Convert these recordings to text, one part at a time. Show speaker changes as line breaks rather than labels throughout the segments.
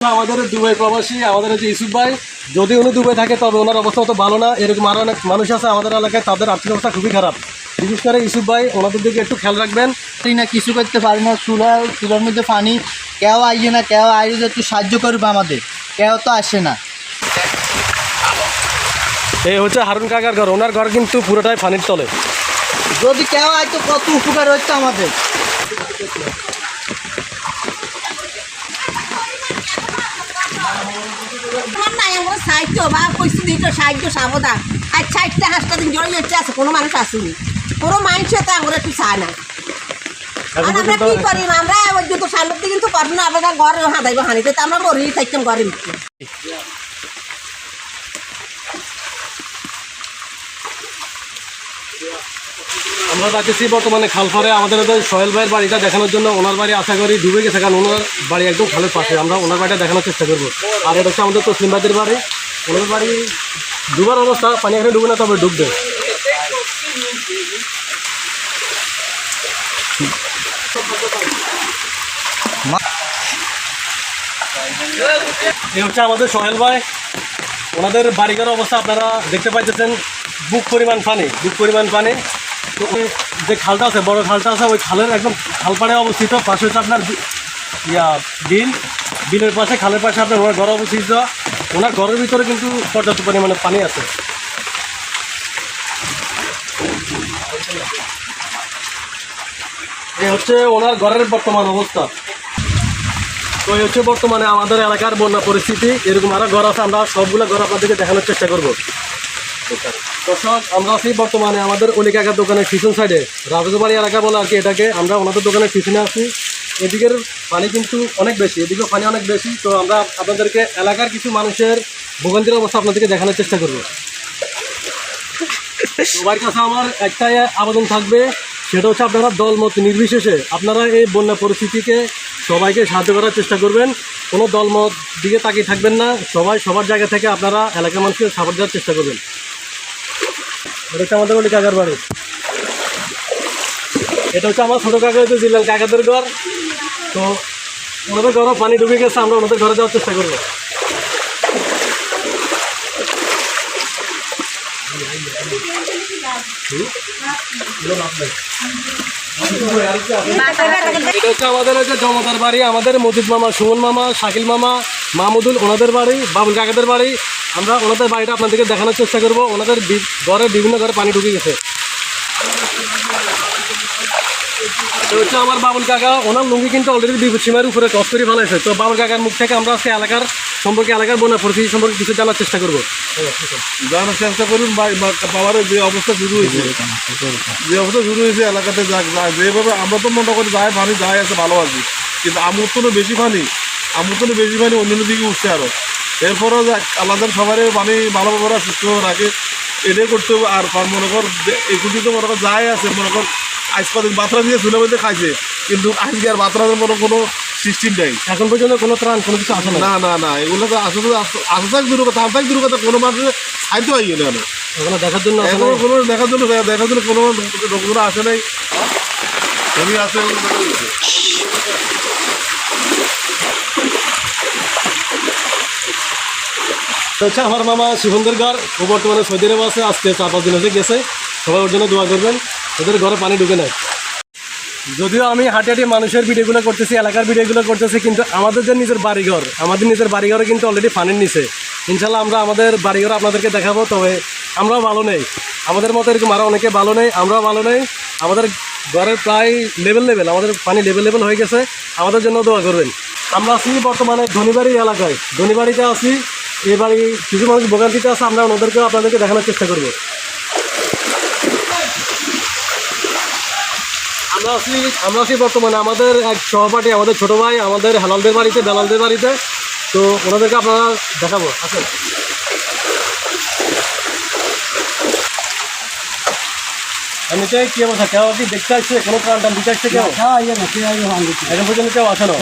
আমাদের দুবাই প্রবাসী আমাদের হচ্ছে ইসুফ ভাই। যদি উনি দুবাই থাকে তবে ওনার অবস্থা অত ভালো না। এরকম আরও অনেক মানুষ আছে আমাদের এলাকায় তাদের আর্থিক অবস্থা খুবই খারাপ। বিশেষ করে ইসুফ ভাই ওনাদের দিকে একটু খেয়াল রাখবেন।
পারি না কিছু করতে পারি না চুলা চুলার মধ্যে পানি। কেউ আইয়ে না কেউ আইয়ে যে একটু সাহায্য করবে আমাদের। কেউ তো আসে না।
এই হচ্ছে হারুন কাকার ঘর। ওনার ঘর কিন্তু পুরোটাই পানির তলে।
যদি কেউ আয় তো কত উপকার হচ্ছে আমাদের
আমার সাহায্য বা কইছি দিত সাহিত্য সাবধান। আর চারটা হাসপাতাল দিন হচ্ছে যাচ্ছে আছে কোনো মানুষ আসেনি। কোনো মানুষ তো আমরা একটু চায় না। আর আমরা কি করি? আমরা ওই যত সামনে কিন্তু করব না আমরা ঘরে হাঁদাইবো হানিতে তো আমরা মরিয়ে থাকতাম ঘরে
আমরা যাচ্ছি বর্তমানে খালফারে আমাদের সোহেল ভাইয়ের বাড়িটা দেখানোর জন্য ওনার বাড়ি আশা করি ডুবে গেছে, কারণ ওনার বাড়ি একদম খালের পাশে। আমরা ওনার বাড়িটা দেখানোর চেষ্টা করব। আর এটা হচ্ছে আমাদের তসলিম ভাইদের বাড়ি। ওনার বাড়ি ডুবার অবস্থা, পানি এখানে ডুবে না, তবে ডুববে। এই হচ্ছে আমাদের সোহেল ভাই। ওনাদের বাড়িঘর অবস্থা আপনারা দেখতে পাইতেছেন। বুক পরিমাণ পানি, বুক পরিমাণ পানি। তো যে খালটা আছে, বড় খালটা আছে, ওই খালের একদম খালপাড়ে অবস্থিত। পাশে হচ্ছে আপনার ইয়া, বিল। বিলের পাশে, খালের পাশে আপনার ওনার ঘর অবস্থিত। ওনার ঘরের ভিতরে কিন্তু পর্যাপ্ত পরিমাণে পানি আছে। এই হচ্ছে ওনার ঘরের বর্তমান অবস্থা। তো এই হচ্ছে বর্তমানে আমাদের এলাকার বন্যা পরিস্থিতি। এরকম আরও ঘর আছে, আমরা সবগুলো ঘর আপনাদেরকে দেখানোর চেষ্টা করব। দর্শক, আমরা আছি বর্তমানে আমাদের অলি কাকার দোকানের পিছন সাইডে রাজগোবাড়ি এলাকা বলে আর কি এটাকে আমরা ওনাদের দোকানের পিছনে আছি। এদিকের পানি কিন্তু অনেক বেশি, এদিকেও পানি অনেক বেশি। তো আমরা আপনাদেরকে এলাকার কিছু মানুষের ভোগান্তির অবস্থা আপনাদেরকে দেখানোর চেষ্টা করব। সবার কাছে আমার একটাই আবেদন থাকবে, সেটা হচ্ছে আপনারা দলমত নির্বিশেষে আপনারা এই বন্যা পরিস্থিতিকে সবাইকে সাহায্য করার চেষ্টা করবেন। কোনো দলমত দিকে তাকিয়ে থাকবেন না, সবাই সবার জায়গা থেকে আপনারা এলাকার মানুষকে সাপোর্ট দেওয়ার চেষ্টা করবেন। এটা হচ্ছে আমাদের বলি কাকার বাড়ি। এটা হচ্ছে আমার ছোটো কাকা হচ্ছে জিল্লাল কাকাদের ঘর। তো ওনাদের ঘরও পানি ডুবে গেছে আমরা ওনাদের ঘরে যাওয়ার চেষ্টা করব। আমাদের হচ্ছে জমাদার বাড়ি, আমাদের মজিদ মামা, সুমন মামা, শাকিল মামা, মাহমুদুল, ওনাদের বাড়ি, বাবুল কাকাদের বাড়ি। আমরা ওনাদের বাড়িটা আপনাদেরকে দেখানোর চেষ্টা করব। ওনাদের ঘরে বিভিন্ন ঘরে পানি ঢুকে গেছে। হচ্ছে আমার বাবুল কাকা। ওনার লুঙ্গি কিন্তু অলরেডি বিপদ সীমার উপরে ক্রস করে ফেলাইছে। তো বাবুল কাকার মুখ থেকে আমরা আজকে এলাকার সম্পর্কে এলাকার বন্যা পরিস্থিতি সম্পর্কে কিছু জানার চেষ্টা করব।
জানার চেষ্টা করুন পাওয়ার যে অবস্থা শুরু হয়েছে। যে অবস্থা শুরু হয়েছে এলাকাতে যেভাবে আমরা তো মনে করি যায় পানি যায় আছে, ভালো আছি। কিন্তু আমুত্তনে বেশি পানি আমুত্তনে বেশি পানি অন্যান্য দিকে উঠছে আরও। এরপরও আলাদা সবারই পানি ভালোভাবে সুস্থ রাখে এটাই করতে হবে। আর মনে কর এগুলি তো মনে কর যায় আছে, মনে কর আজ কদিন বাতরা দিয়ে মধ্যে খাইছে। কিন্তু আজকে আর বাতরার মনে কোনো সিস্টেম নেই
এখন পর্যন্ত কোনো ত্রাণ কোনো কিছু আসে না
না না এগুলো তো আসলে আসে থাক দূর কথা থাক দূর কথা কোনো মানুষের খাইতে পাই না
এখনও দেখার জন্য আসে
এখনও কোনো দেখার জন্য দেখার জন্য কোনো লোকগুলো আসে নাই। আমি আসে
হচ্ছে আমার মামা শিবন্দের ঘর ও বর্তমানে সৌদি আরব আছে আজকে চার পাঁচ দিন হচ্ছে গেছে। সবাই ওর জন্য দোয়া করবেন। ওদের ঘরে পানি ঢুকে নেয় যদিও আমি হাঁটি মানুষের ভিডিওগুলো করতেছি, এলাকার ভিডিওগুলো করতেছি, কিন্তু আমাদের যে নিজের বাড়িঘর, আমাদের নিজের বাড়িঘরে কিন্তু অলরেডি পানির নিচে। ইনশাল্লাহ আমরা আমাদের বাড়িঘর আপনাদেরকে দেখাবো, তবে আমরাও ভালো নেই। আমাদের মতো এরকম আরও অনেকে ভালো নেই, আমরাও ভালো নেই। আমাদের ঘরের প্রায় লেভেল লেভেল আমাদের পানি লেভেল লেভেল হয়ে গেছে। আমাদের জন্য দোয়া করবেন। আমরা আছি বর্তমানে ধনীবাড়ির এলাকায়। ধনীবাড়িতে আছি এই বাড়ি কিছু মানুষ ভোগান্তিতে আছে, আমরা ওনাদেরকেও আপনাদেরকে দেখানোর চেষ্টা করব। আমরা আছি আমরা আছি বর্তমানে আমাদের এক সহপাঠী আমাদের ছোট ভাই আমাদের হেলালদের বাড়িতে বেলালদের বাড়িতে। তো ওনাদেরকে আপনারা দেখাবো আসেন। আমি চাই কি অবস্থা? কেউ কি দেখতে আসছে? কোনো প্রাণ টান দিতে আসছে কেউ? এখন পর্যন্ত কেউ আসে না?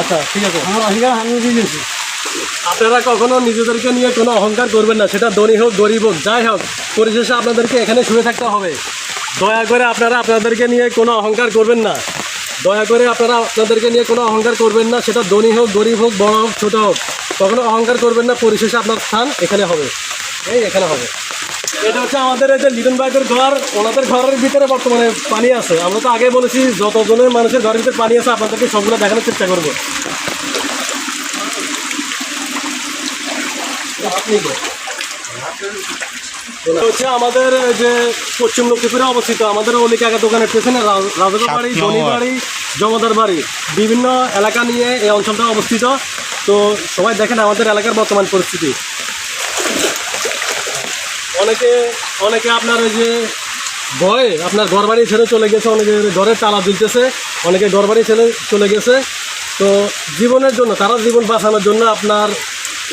আচ্ছা ঠিক আছে। আপনারা কখনো নিজেদেরকে নিয়ে কোনো অহংকার করবেন না সেটা ধনী হোক গরিব হোক যাই হোক পরিশেষে আপনাদেরকে এখানে শুয়ে থাকতে হবে। দয়া করে আপনারা আপনাদেরকে নিয়ে কোনো অহংকার করবেন না। দয়া করে আপনারা আপনাদেরকে নিয়ে কোনো অহংকার করবেন না, সেটা ধনী হোক, গরিব হোক, বড় হোক, ছোট হোক, কখনো অহংকার করবেন না, পরিশেষে আপনার স্থান এখানে হবে। এই এখানে হবে। এটা হচ্ছে আমাদের এই যে লিটন ভাইদের ঘর, ওনাদের ঘরের ভিতরে বর্তমানে পানি আছে। আমরা তো আগে বলেছি, যতজনের মানুষের ঘরের ভিতরে পানি আছে, আপনাদেরকে সবগুলো দেখানোর চেষ্টা করব। এটা হচ্ছে আমাদের যে পশ্চিম লক্ষ্মীপুরে অবস্থিত আমাদের অলি কাকা দোকানের পেছনে রা- রাজগর বাড়ি ধনী বাড়ি জমাদার বাড়ি বিভিন্ন এলাকা নিয়ে এই অঞ্চলটা অবস্থিত। তো সবাই দেখেন আমাদের এলাকার বর্তমান পরিস্থিতি। অনেকে অনেকে আপনার ওই যে ভয়ে আপনার ঘর বাড়ি ছেড়ে চলে গেছে অনেকে ঘরের তালা ঝুলতেছে অনেকে ঘর বাড়ি ছেড়ে চলে গেছে। তো জীবনের জন্য তারা জীবন বাঁচানোর জন্য আপনার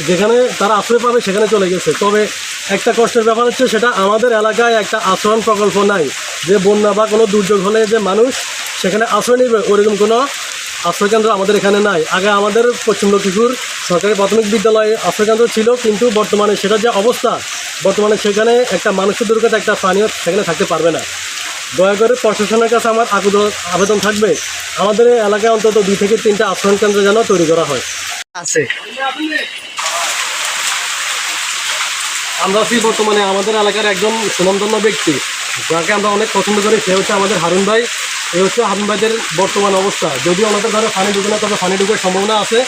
যেখানে তারা আশ্রয় পাবে সেখানে চলে গেছে। তবে একটা কষ্টের ব্যাপার হচ্ছে সেটা আমাদের এলাকায় একটা আশ্রয়ণ প্রকল্প নাই। যে বন্যা বা কোনো দুর্যোগ হলে যে মানুষ সেখানে আশ্রয় নেবে, ওরকম কোনো আশ্রয়কেন্দ্র আমাদের এখানে নাই। আগে আমাদের পশ্চিম লক্ষ্মীপুর সরকারি প্রাথমিক বিদ্যালয়ে আশ্রয়কেন্দ্র ছিল, কিন্তু বর্তমানে সেটা যে অবস্থা, বর্তমানে সেখানে একটা মানুষের দুর্গত একটা স্থানীয় সেখানে থাকতে পারবে না। দয়া করে প্রশাসনের কাছে আমার আবেদন থাকবে, আমাদের এলাকায় অন্তত দুই থেকে তিনটা আশ্রয়ণ কেন্দ্র যেন তৈরি করা হয়।
আছে।
আমরা আছি বর্তমানে আমাদের এলাকার একজন সুনামধন্য ব্যক্তি, যাকে আমরা অনেক পছন্দ করি, সে হচ্ছে আমাদের হারুন ভাই। এই হচ্ছে হারুন ভাইদের বর্তমান অবস্থা। যদিও ওনাদের ঘরে পানি ঢুকে না, তবে পানি ঢুকার সম্ভাবনা আছে।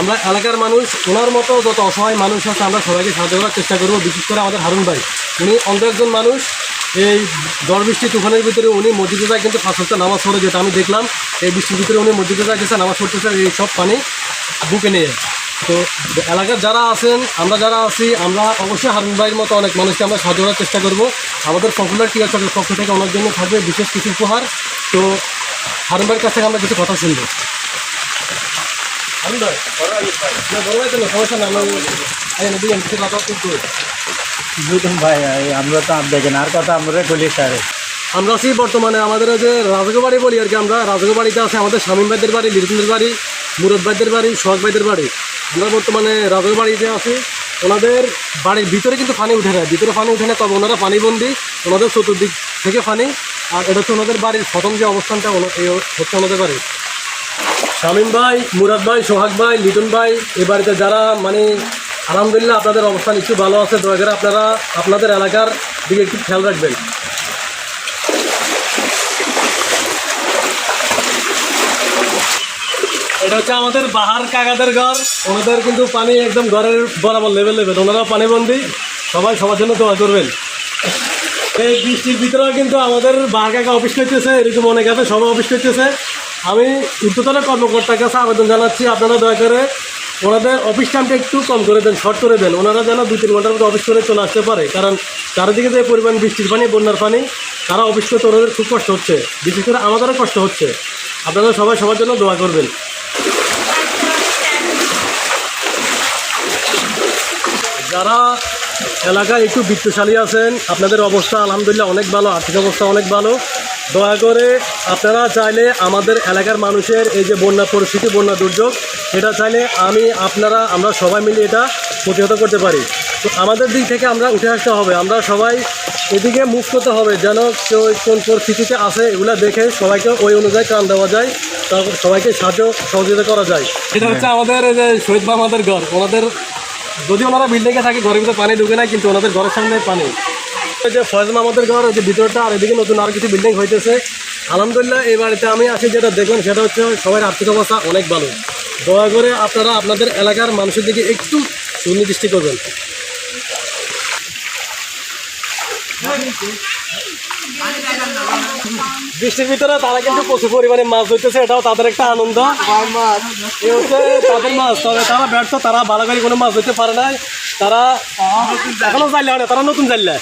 আমরা এলাকার মানুষ, ওনার মতো যত অসহায় মানুষ আছে, আমরা সবাইকে সাহায্য করার চেষ্টা করব, বিশেষ করে আমাদের হারুন ভাই। উনি অন্য একজন মানুষ। এই ঝড় বৃষ্টি তুফানের ভিতরে উনি মসজিদে যায়, কিন্তু হচ্ছে নামাজ পড়ে, যেটা আমি দেখলাম, এই বৃষ্টির ভিতরে উনি মসজিদে যাইতেছে, নামাজ পড়তেছে, এই সব পানি বুকে নিয়ে। তো এলাকার যারা আছেন আমরা যারা আছি আমরা অবশ্যই হারুন ভাইয়ের মতো অনেক মানুষকে আমরা সাহায্য করার চেষ্টা করব। আমাদের পপুলার টিয়া চকের পক্ষ থেকে ওনার জন্য থাকবে বিশেষ কিছু উপহার। তো হারুন ভাইয়ের কাছ থেকে আমরা কিছু কথা শুনব। হারুন ভাই না, বড় ভাই সমস্যা না আমরা এই নদী কিছু কথা কিন্তু
বুঝুন ভাই আমরা তো দেখেন আর কথা আমরা বলি স্যার।
আমরা আছি বর্তমানে আমাদের যে বলি আর কি আমরা। রাজগো বাড়িতে আছে আমাদের শামীম ভাইদের বাড়ি লিরুদের বাড়ি মুরদ ভাইদের বাড়ি সোহাগ ভাইদের বাড়ি। আমরা বর্তমানে রাজগো বাড়িতে আছি, ওনাদের বাড়ির ভিতরে কিন্তু পানি উঠে না। ভিতরে পানি উঠে না, তবে ওনারা পানিবন্দি, ওনাদের চতুর্দিক থেকে পানি, আর এটা হচ্ছে ওনাদের বাড়ির প্রথম যে অবস্থানটা হচ্ছে ওনাদের বাড়ি। শামীম ভাই, মুরাদ ভাই, সোহাগ ভাই, লিটন ভাই, এই বাড়িতে যারা মানে আলহামদুলিল্লাহ আপনাদের অবস্থান একটু ভালো আছে, দয়া করে আপনারা, আপনাদের এলাকার দিকে একটু খেয়াল রাখবেন। এটা হচ্ছে আমাদের বাহার কাকাদের ঘর। ওনাদের কিন্তু পানি একদম ঘরের বরাবর লেভেল লেভেল ওনারাও পানিবন্দি। সবাই সবার জন্য দোয়া করবেন। এই বৃষ্টির ভিতরেও কিন্তু আমাদের বাহার কাকা অফিস করতেছে, এরকম অনেক আছে, সবাই অফিস করতেছে। আমি উচ্চতর কর্মকর্তার কাছে আবেদন জানাচ্ছি, আপনারা দয়া করে ওনাদের অফিস টাইমটা একটু কম করে দেন শর্ট করে দেন। ওনারা যেন দুই, তিন ঘণ্টার মধ্যে অফিস করে চলে আসতে পারে। কারণ চারিদিকে যে পরিমাণ বৃষ্টির পানি, বন্যার পানি, তারা অফিস করতে ওনাদের খুব কষ্ট হচ্ছে। বিশেষ করে আমাদেরও কষ্ট হচ্ছে। আপনারা সবাই সবার জন্য দোয়া করবেন। যারা এলাকায় একটু বিত্তশালী আছেন আপনাদের অবস্থা আলহামদুলিল্লাহ অনেক ভালো আর্থিক অবস্থা অনেক ভালো। দয়া করে আপনারা চাইলে আমাদের এলাকার মানুষের এই যে বন্যা পরিস্থিতি বন্যা দুর্যোগ এটা চাইলে আমি আপনারা আমরা সবাই মিলে এটা প্রতিহত করতে পারি। তো আমাদের দিক থেকে আমরা উঠে আসতে হবে। আমরা সবাই এদিকে মুভ করতে হবে যেন কেউ কোন পরিস্থিতিতে আছে এগুলো দেখে সবাইকে ওই অনুযায়ী কান দেওয়া যায় তারপর সবাইকে সাহায্য সহযোগিতা করা যায়। এটা হচ্ছে আমাদের এই যে শহীদ মামাদের ঘর। ওনাদের যদি ওনারা বিল্ডিংয়ে থাকে, ঘরের ভিতরে পানি ঢুকে না কিন্তু ওনাদের ঘরের সামনে পানি। যে ফয়জ মামাদের ঘর, ওই যে ভিতরটা, আর এদিকে নতুন আর কিছু বিল্ডিং হইতেছে। আলহামদুলিল্লাহ, এই বাড়িতে আমি আসি যেটা দেখুন সেটা হচ্ছে সবার আর্থিক অবস্থা অনেক ভালো। দয়া করে আপনারা আপনাদের এলাকার মানুষের দিকে একটু সুনির্দিষ্টি করবেন। বৃষ্টির ভিতরে তারা কিন্তু প্রচুর পরিমাণে মাছ ধরতেছে, এটাও তাদের একটা আনন্দ। হচ্ছে তাদের মাছ, তবে তারা ব্যর্থ, তারা ভালো করে কোনো মাছ ধরতে পারে না তারা এখনও চাইলে তারা নতুন জানলে